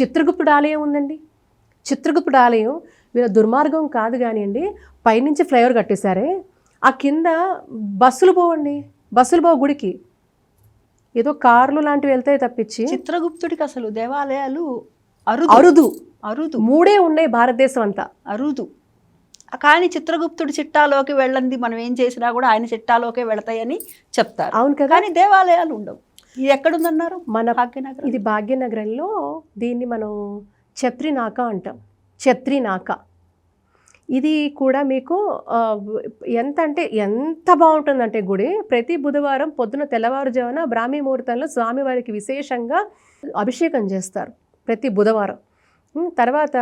చిత్రగుప్తుడు ఆలయం ఉందండి. చిత్రగుప్తుడు ఆలయం వీళ్ళ దుర్మార్గం కాదు కానివ్వండి పైనుంచి ఫ్లైఓవర్ కట్టేశారే. ఆ కింద బస్సులు పోవండి బస్సులు పోవు గుడికి. ఏదో కార్లు లాంటివి వెళ్తాయి తప్పించి. చిత్రగుప్తుడికి అసలు దేవాలయాలు అరుదు. అరుదు. అరుదు. మూడే ఉన్నాయి భారతదేశం అంతా. అరుదు. కానీ చిత్రగుప్తుడి చిట్టాలోకి వెళ్ళండి మనం ఏం చేసినా కూడా ఆయన చిట్టాలోకే వెళతాయని చెప్తారు. అవును కదా. కానీ దేవాలయాలు ఉండవు. ఇది ఎక్కడుందన్నారు? మన భాగ్యనగరం. ఇది భాగ్యనగరంలో దీన్ని మనం ఛత్రినాక అంటాం. ఛత్రినాక. ఇది కూడా మీకు ఎంత అంటే ఎంత బాగుంటుందంటే గుడి ప్రతి బుధవారం పొద్దున తెల్లవారుజామున బ్రాహ్మీ ముహూర్తంలో స్వామివారికి విశేషంగా అభిషేకం చేస్తారు ప్రతి బుధవారం. తర్వాత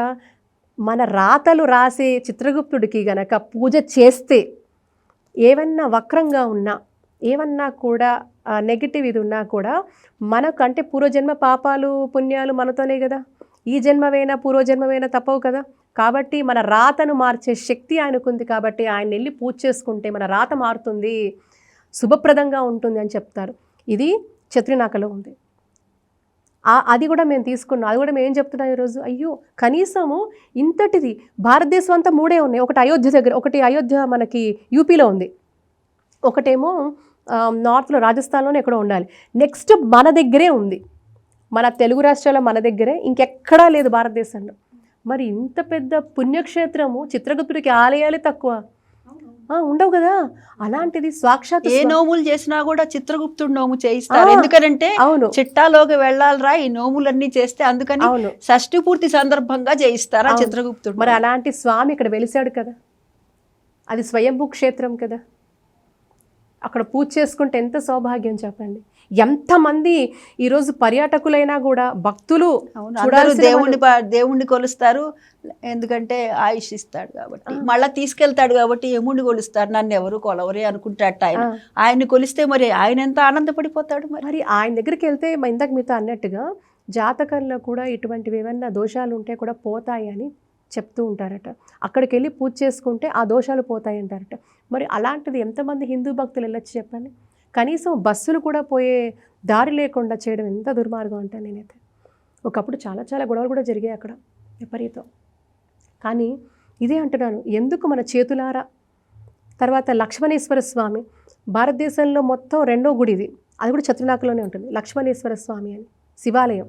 మన రాతలు రాసే చిత్రగుప్తుడికి గనక పూజ చేస్తే ఏమన్నా వక్రంగా ఉన్నా ఏమన్నా కూడా నెగిటివ్ ఇది ఉన్నా కూడా మనకు అంటే పూర్వజన్మ పాపాలు పుణ్యాలు మనతోనే కదా. ఈ జన్మవైనా పూర్వజన్మవైనా తప్పవు కదా. కాబట్టి మన రాతను మార్చే శక్తి ఆయనకుంది కాబట్టి ఆయన వెళ్ళి పూజ చేసుకుంటే మన రాత మారుతుంది శుభప్రదంగా ఉంటుంది అని చెప్తారు. ఇది చత్రినాకలో ఉంది. అది కూడా మేము తీసుకున్నాం. అది కూడా మేము ఏం చెప్తున్నాం ఈరోజు? అయ్యో కనీసము ఇంతటిది భారతదేశం అంతా మూడే ఉన్నాయి. ఒకటి అయోధ్య దగ్గర ఒకటి అయోధ్య మనకి యూపీలో ఉంది. ఒకటేమో నార్త్లో రాజస్థాన్లోనే ఎక్కడో ఉండాలి. నెక్స్ట్ మన దగ్గరే ఉంది. మన తెలుగు రాష్ట్రాల్లో మన దగ్గరే ఇంకెక్కడా లేదు భారతదేశంలో. మరి ఇంత పెద్ద పుణ్యక్షేత్రము చిత్రగుప్తుడికి ఆలయాలే తక్కువ. ఉండవు కదా. అలాంటిది సాక్షాత్ ఏ నోములు చేసినా కూడా చిత్రగుప్తుడు నోము చేయిస్తారు. ఆ, ఎందుకనంటే అవును. చిట్టాలోకి వెళ్ళాలిరా ఈ నోములన్నీ చేస్తే అందుకని అవును. షష్ఠి పూర్తి సందర్భంగా చేయిస్తారా. చిత్రగుప్తుడు? మరి అలాంటి స్వామి ఇక్కడ వెలిసాడు కదా. అది స్వయంభూ క్షేత్రం కదా. అక్కడ పూజ చేసుకుంటే ఎంత సౌభాగ్యం చెప్పండి. ఎంతమంది ఈరోజు పర్యాటకులైనా కూడా భక్తులు చూడాల్సిన దేవుణ్ణి దేవుణ్ణి కొలుస్తారు ఎందుకంటే ఆయుష్ ఇస్తాడు కాబట్టి మళ్ళా తీసుకెళ్తాడు కాబట్టి యముడిని కొలుస్తారు నన్ను ఎవరు కొలవరే అనుకుంటాడు ఆయన. ఆయన్ని కొలిస్తే మరి ఆయన ఎంత ఆనందపడిపోతాడు మరి? ఆయన దగ్గరికి వెళ్తే మ- ఇందాక మీతో అన్నట్టుగా జాతకంలో కూడా ఇటువంటివి ఏమన్నా దోషాలు ఉంటే కూడా పోతాయి అని చెప్తూ ఉంటారట. అక్కడికి వెళ్ళి పూజ చేసుకుంటే ఆ దోషాలు పోతాయి అంటారట మరి అలాంటిది ఎంతమంది హిందూ భక్తులు వెళ్ళొచ్చు చెప్పండి? కనీసం బస్సులు కూడా పోయే దారి లేకుండా చేయడం ఎంత దుర్మార్గం అంటే నేనైతే. ఒకప్పుడు చాలా చాలా గొడవలు కూడా జరిగాయి అక్కడ విపరీతం. కానీ ఇదే అంటున్నాను ఎందుకు మన చేతులారా? తర్వాత లక్ష్మణేశ్వర స్వామి భారతదేశంలో మొత్తం రెండో గుడి ఇది. అది కూడా చతుర్నాకలోనే ఉంటుంది లక్ష్మణేశ్వర స్వామి అని. శివాలయం.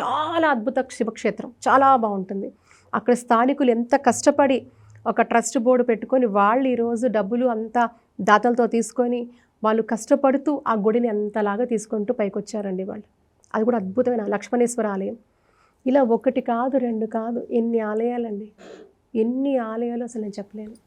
చాలా అద్భుత శివక్షేత్రం చాలా బాగుంటుంది. అక్కడ స్థానికులు ఎంత కష్టపడి ఒక ట్రస్ట్ బోర్డు పెట్టుకొని వాళ్ళు ఈరోజు డబ్బులు అంతా దాతలతో తీసుకొని వాళ్ళు కష్టపడుతూ ఆ గుడిని అంతలాగా తీసుకుంటూ పైకొచ్చారండి వాళ్ళు. అది కూడా అద్భుతమైన లక్ష్మణేశ్వర ఆలయం. ఇలా ఒకటి కాదు రెండు కాదు ఎన్ని ఆలయాలండి? ఎన్ని ఆలయాలు అసలు నేను చెప్పలేను.